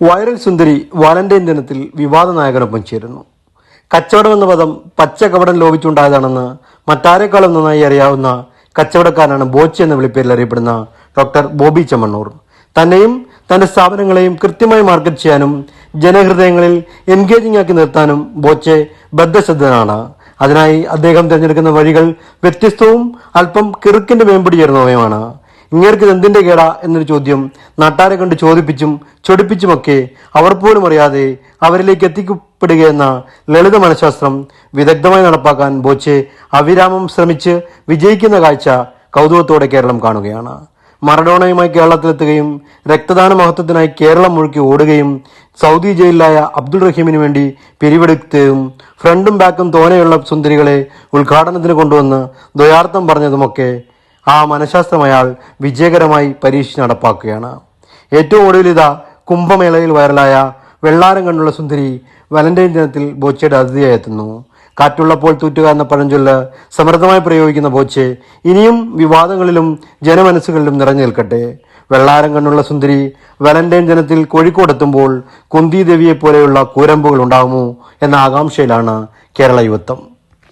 Viral സുന്ദരി Valentine ദിനത്തിൽ വിവാദ നായകനൊപ്പം ചേരുന്നു. കച്ചവടം എന്ന പദം പച്ച കപടം ലോപിച്ചുണ്ടായതാണെന്ന് മറ്റാരെക്കാളും നന്നായി അറിയാവുന്ന കച്ചവടക്കാരനാണ് ബോച്ചി എന്ന വിളിപ്പേരിൽ അറിയപ്പെടുന്ന ഡോക്ടർ ബോബി ചെമ്മണ്ണൂർ. തന്നെയും തന്റെ സ്ഥാപനങ്ങളെയും കൃത്യമായി മാർക്കറ്റ് ചെയ്യാനും ജനഹൃദയങ്ങളിൽ എൻഗേജിംഗ് ആക്കി നിർത്താനും ബോച്ചെ ബദ്ധശ്രദ്ധനാണ് അതിനായി അദ്ദേഹം തിരഞ്ഞെടുക്കുന്ന വഴികൾ വ്യത്യസ്തവും അല്പം കിറുക്കിന്റെ മേമ്പടി ചേർന്നവയുമാണ് ഇങ്ങേർക്ക് എന്തിന്റെ കേടാ എന്നൊരു ചോദ്യം നാട്ടാരെ കണ്ട് ചോദിപ്പിച്ചും ചൊടിപ്പിച്ചുമൊക്കെ അവർ പോലും അറിയാതെ അവരിലേക്ക് എത്തിക്കപ്പെടുകയെന്ന ലളിത മനഃശാസ്ത്രം വിദഗ്ധമായി നടപ്പാക്കാൻ ബോച്ചെ അവിരാമം ശ്രമിച്ച് വിജയിക്കുന്ന കാഴ്ച കൗതുകത്തോടെ കേരളം കാണുകയാണ്. മറഡോണയുമായി കേരളത്തിലെത്തുകയും രക്തദാന മഹത്വത്തിനായി കേരളം മുഴുക്കി ഓടുകയും സൗദി ജയിലിലായ അബ്ദുൾ റഹീമിന് വേണ്ടി പിരിവെടുത്തതും ഫ്രണ്ടും ബാക്കും തോനെയുള്ള സുന്ദരികളെ ഉദ്ഘാടനത്തിന് കൊണ്ടുവന്ന് ദ്വയാർത്ഥം പറഞ്ഞതുമൊക്കെ ആ മനഃശാസ്ത്രം അയാൾ വിജയകരമായി പരീക്ഷിച്ച് നടപ്പാക്കുകയാണ്. ഏറ്റവും ഒടുവിൽ ഇതാ കുംഭമേളയിൽ വൈറലായ വെള്ളാരം കണ്ടുള്ള സുന്ദരി വാലന്റൈൻ ദിനത്തിൽ ബോച്ചയുടെ അതിഥിയായി എത്തുന്നു. കാറ്റുള്ളപ്പോൾ തൂറ്റുക എന്ന പഴഞ്ചൊല്ല് സമൃദ്ധമായി പ്രയോഗിക്കുന്ന ബോച്ചെ ഇനിയും വിവാദങ്ങളിലും ജനമനസ്സുകളിലും നിറഞ്ഞു നിൽക്കട്ടെ. വെള്ളാരം കണ്ണുള്ള സുന്ദരി വാലന്റൈൻ ദിനത്തിൽ കോഴിക്കോടെത്തുമ്പോൾ കുന്തി ദേവിയെ പോലെയുള്ള കൂരമ്പുകൾ ഉണ്ടാകുമോ എന്ന ആകാംക്ഷയിലാണ് കേരള യുവത്വം.